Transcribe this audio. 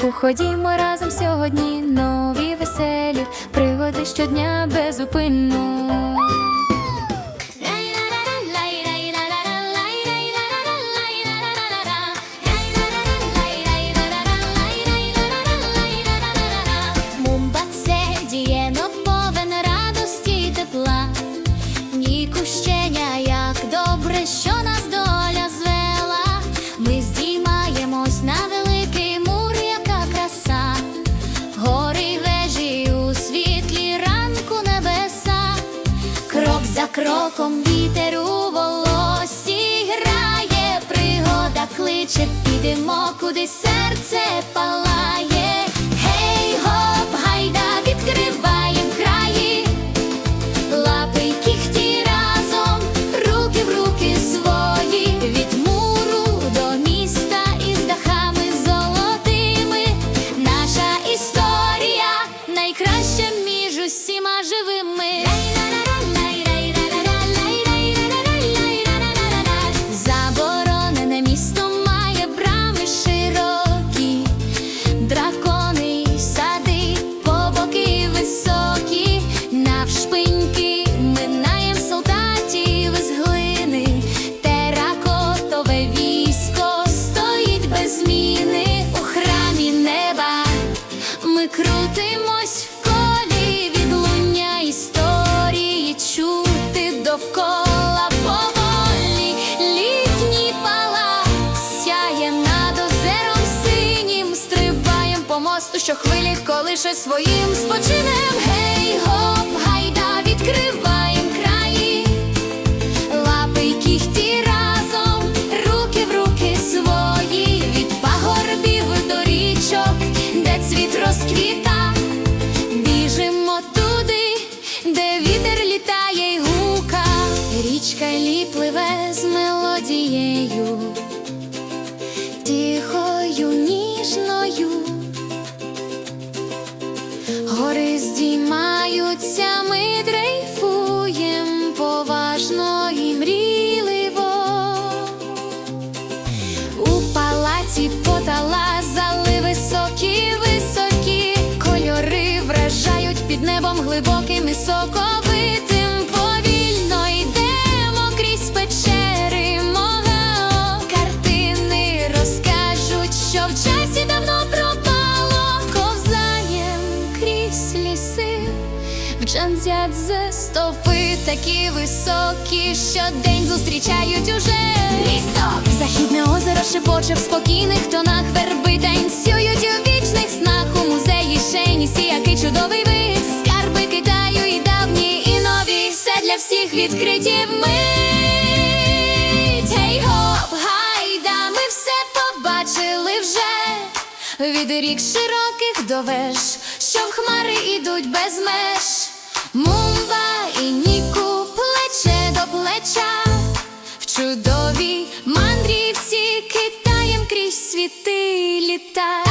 парку. Ходімо разом сьогодні. Нові веселі пригоди щодня безупинно. Кроком вітер у волосі грає, пригода кличе, підемо, куди серце палає. Що хвилі колише своїм спочинем. Гей, гоп, гайда, відкриваєм краї. Лапи й кіхті разом, руки в руки свої, від пагорбів до річок, де цвіт розквіта, біжимо туди, де вітер літає й гука, річка лі Гори здіймаються, ми дрейфуєм поважно і мрійливо. У палаці потала зали високі, високі кольори вражають під небом глибоким і соковитим. Ліси. В Джанзядзе стовпи такі високі, що день зустрічають уже місто. Західне озеро шепоче в спокійних тонах верби танцюють у вічних снах у музеї Шейнісі, який чудовий вид. Скарби Китаю і давні, і нові. Все для всіх відкриті вмить. Гей, гоп, гайда, ми все побачили вже. Від рік широких до веж, що в хмари ідуть без меж. Мумба і Ніку плече до плеча, в чудовій мандрівці Китаєм крізь світи літа.